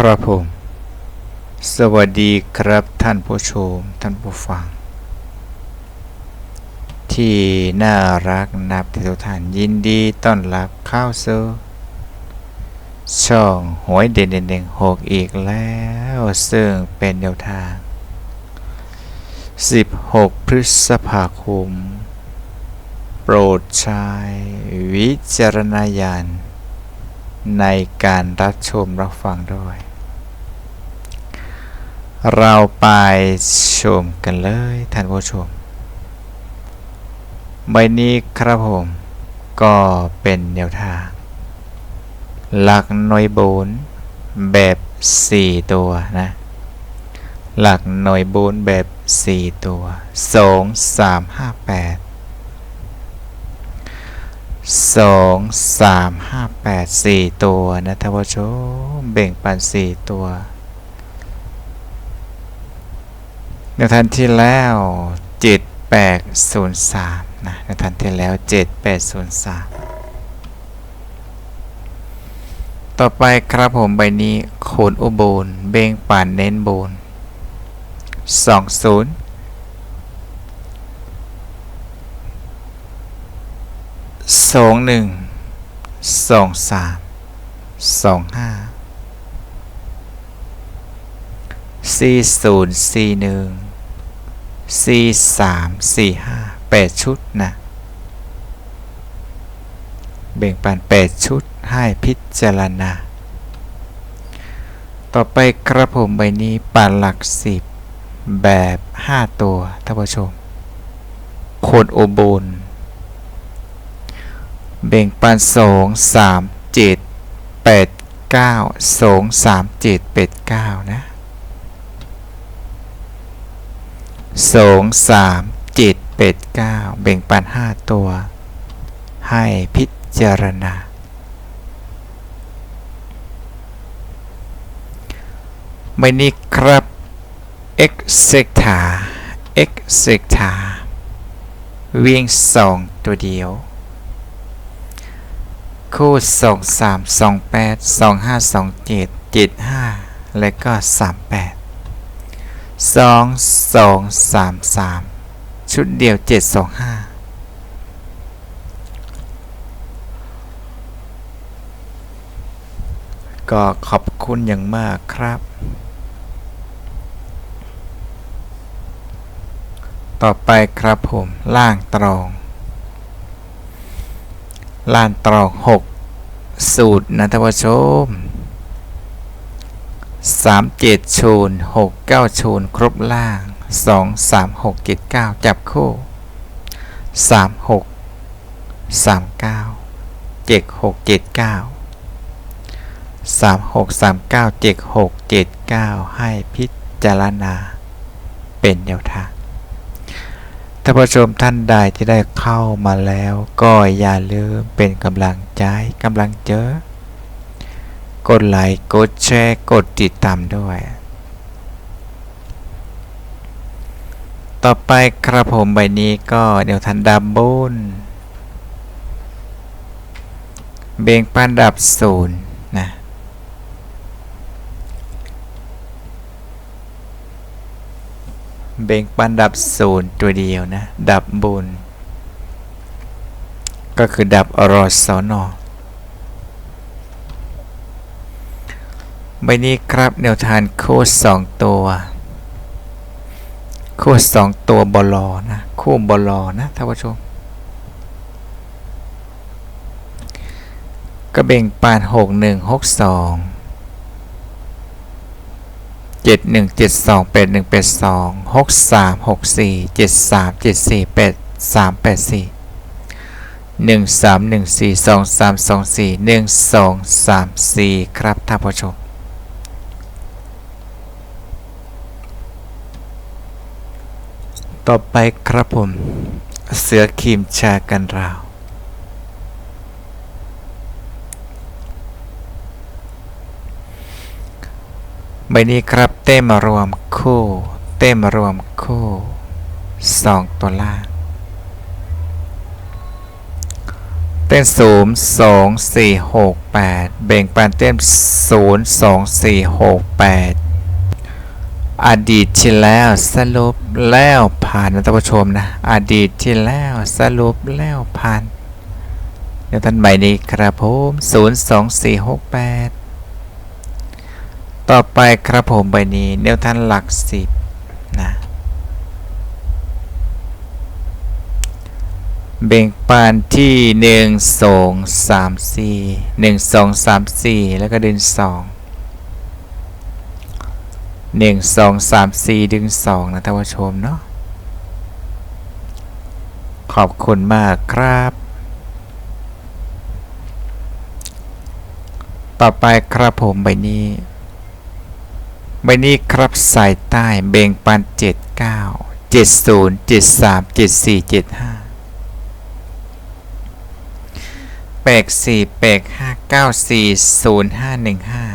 ครับผม สวัสดีครับท่านผู้ชม ท่านผู้ฟัง ที่น่ารักนับที่ทุกท่านยินดีต้อนรับเข้าสู่ช่องหวยเด่นเด่นเด่งหกอีกแล้ว ซึ่งเป็นแนวทาง 16 พฤษภาคม โปรดใช้วิจารณญาณในการรับชมรับฟังด้วย เราไปชมกันเลยท่านผู้ชม ใบนี้ครับผมก็เป็นแนวทาง หลักหน่วยบนแบบ 4 ตัวนะ หลักหน่วยบนแบบ 4 ตัว 2 3 5 8สองสามห้าแปดสี่ตัวนะท่านผู้ชมเบ่งปันสี่ตัว ในทันที่แล้วเจ็ดแปดศูนย์สามนะในทันที่แล้วเจ็ดแปดศูนย์สามต่อไปครับผมใบนี้โคนอุโบลเบ่งปันเน้นโบนสองศูนย์สองหนึ่งสองสามสองห้าสี่ศูนย์สี่หนึ่ง สี่สามสี่ห้าแปดชุดนะแบ่งปันแปดชุดให้พิจารณา ต่อไปกระผมใบนี้ปันหลักสิบแบบห้าตัวท่านผู้ชม โคนโอโบนแบ่งปันสองสามเจ็ดแปดเก้าสองสามเจ็ดแปดเก้านะ สองสามเจ็ดแปดเก้าแบ่งปันห้าตัว ให้พิจารณา ไม่นี้ครับ x เซกถา x เซกถาวิ่งสองตัวเดียว คู่สองสามสองแปดสองห้าสองเจ็ดเจ็ดห้าและก็สามแปด สองสองสามสามชุดเดียวเจ็ดสองห้าก็ขอบคุณอย่างมากครับ ต่อไปครับผมล่างตรองล้านตรอกหกสูตรนะท่านผู้ชม สามเจ็ดชูนหกเก้าชูนครบล่างสองสามหกเจ็ดเก้าจับคู่สามหกสามเก้าเจ็ดหกเจ็ดเก้าสามหกสามเก้าเจ็ดหกเจ็ดเก้าให้พิจารณา เป็นแนวทางท่านผู้ชมท่านใดที่ได้เข้ามาแล้ว ก็อย่าลืมเป็นกำลังใจกำลังเจอ กดไลค์กดแชร์กดติดตามด้วย ต่อไปครับผมใบนี้ก็เดี๋ยวทันดับบุญเบ่งปันดับศูนย์นะเบ่งปันดับศูนย์ตัวเดียวนะ ดับบุญก็คือดับอรสอนอ ใบนี้ครับแนวทานโค้ดสองตัว โค้ดสองตัวบอลอนะคู่บอลอนะท่านผู้ชมก็เบ่งปานหกหนึ่งหกสองเจ็ดหนึ่งเจ็ดสองแปดหนึ่งแปดสองหกสามหกสี่เจ็ดสามเจ็ดสี่แปดสามแปดสี่หนึ่งสามหนึ่งสี่สองสามสองสี่หนึ่งสองสามสี่ครับท่านผู้ชม ต่อไปครับผม เสือขีมชากันราว ใบนี้ครับเต้มารวมคู่ เต้มารวมคู่สองตัวล่างเต้นศูนย์สองสี่หกแปดแบ่งปันเต้นศูนย์สองสี่หกแปด อดีตที่แล้วสรุปแล้วผ่านนะท่านผู้ชมนะอดีตที่แล้วสรุปแล้วผ่านเดี๋ยวท่านใหม่นี้ครับผมศูนย์สองสี่หกแปดต่อไปครับผมใบนี้เดี๋ยวท่านหลักสิบนะเบ่งปันที่หนึ่งสองสามสี่หนึ่งสองสามสี่แล้วก็ดึงสอง หนึ่งสองสามสี่ดึงสองนะท่านผู้ชมเนาะขอบคุณมากครับ ต่อไปครับผมใบนี้ ใบนี้ครับสายใต้เบ่งปันเจ็ดเก้าเจ็ดศูนย์เจ็ดสามเจ็ดสี่เจ็ดห้าแปดสี่แปดห้าเก้าสี่ศูนย์ห้าหนึ่งห้า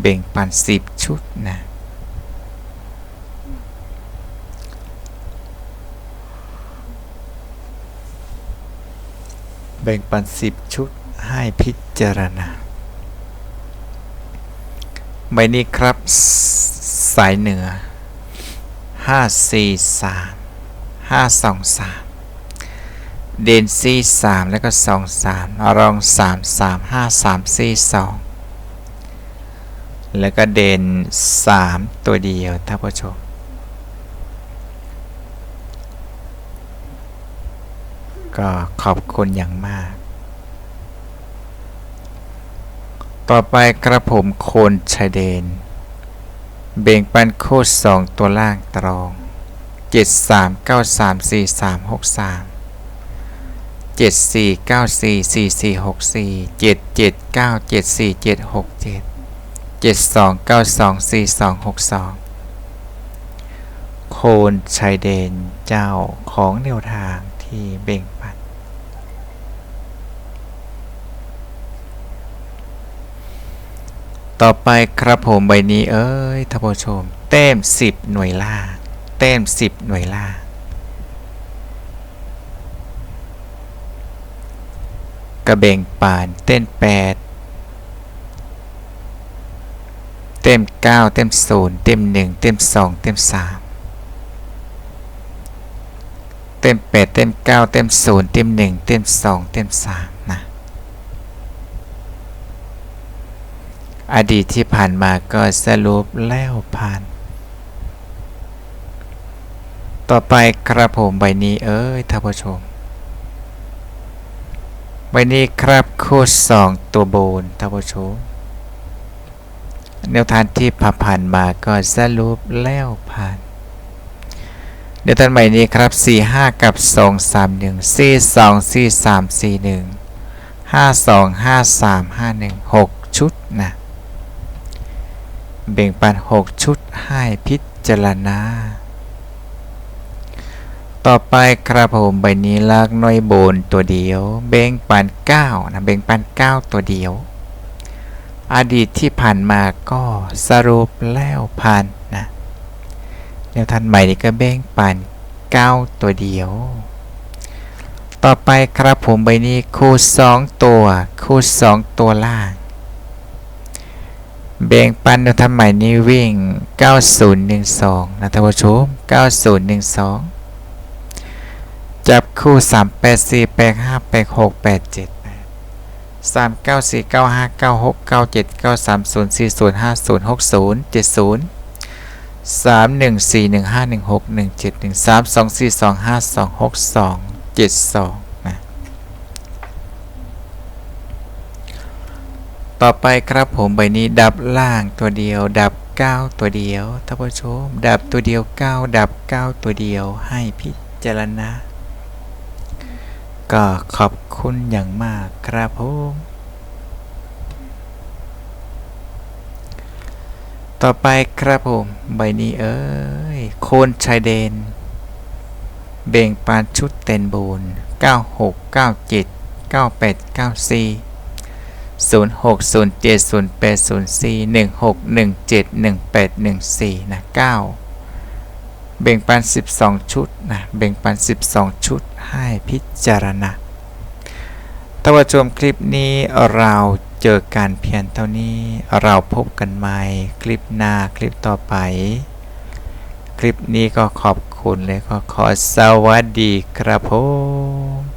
แบ่งปันสิบชุดนะแบ่งปันสิบชุดให้พิจารณาใบนี้ครับ สายเหนือ 5 4 3 5 2 3 เด่นซี่3แล้วก็ 2 3 รอง 3 3 5 3 4 2 แล้วก็เด่นสามตัวเดียวท่านผู้ชมก็ขอบคุณอย่างมาก ต่อไปกระผมโคนชายเดน เบ่งปันโคดสองตัวล่างตรองเจ็ด สามเก้าสามสี่สามหกสามเจ็ดสองเก้าสองสี่สองหกสองโคนชายเดนเจ้าของแนวทางที่เบ่งปันต่อไปครับผมใบนี้เอ้ยท่านผู้ชม เต้ม 10 หน่วยล่าเต้ม 10 หน่วยล่ากระเบงป่านเต้น 8 เต้ม9 เต้ม0 เต้ม1 เต้ม2 เต้ม3 เต้ม8 เต้ม9 เต้ม0 เต้ม1 เต้ม2 เต้ม3 นะ อดีตที่ผ่านมาก็สรุปแล้วผ่าน ต่อไปครับผมใบนี้เอ้ยท่านผู้ชม ใบนี้ครับโค้ดสองตัวโบนท่านผู้ชม แนวทางที่ผ่านมาก็สรุปแล้วผ่านเดี๋ยวท่านใหม่นี้ครับ 4 5 กับ 2 3 1 4 2 4 3 4 1 5 2 5 3 5 1 6 ชุดนะเบ่งปัน 6 ชุดให้พิจารณา ต่อไปครับผมใบนี้ลากน้อยโบนตัวเดียว เบ่งปัน9นะเบ่งปัน 9 ตัวเดียว อดีตที่ผ่านมาก็สรุปแล้วผ่านนะแนวทันใหม่นี้ก็เบ่งปัน9 ตัวเดียว ต่อไปครับผมใบนี้คู่ 2 ตัว คู่ 2 ตัวล่าง แบ่งปันแนวทางใหม่นี้วิ่ง 9012 นะท่านผู้ชม 9012 จับคู่ 384 85 86 87 3 9 4 9 5 9 6 9 7 9 3 0 4 0 5 0 6 0 7 0 3 1 4 1 5 1 6 1 7 1 3 2 4 2 5 2 6 2 7 2นะต่อไปครับผมใบนี้ดับล่างตัวเดียว ดับ 9 ตัวเดียวท่านผู้ชม ดับตัวเดียว 9 ดับ 9 ตัวเดียวให้พิจารณา ก็ขอบคุณอย่างมากครับผมต่อไปครับผม ใบนี้เอ้ย โคนชายเดน เบ่งปานชุดเต็นบูน96 97 98 94 0 6 0 7 0 8 0 4 1 6 1 7 1 8 1 4นะ9 เบ่งปัน 12 ชุดนะ เบ่งปัน 12 ชุด ให้พิจารณาถ้าว่าชมคลิปนี้เราเจอการเพียงเท่านี้เราพบกันใหม่คลิปหน้าคลิปต่อไป คลิปนี้ก็ขอบคุณเลยก็ขอสวัสดีครับผม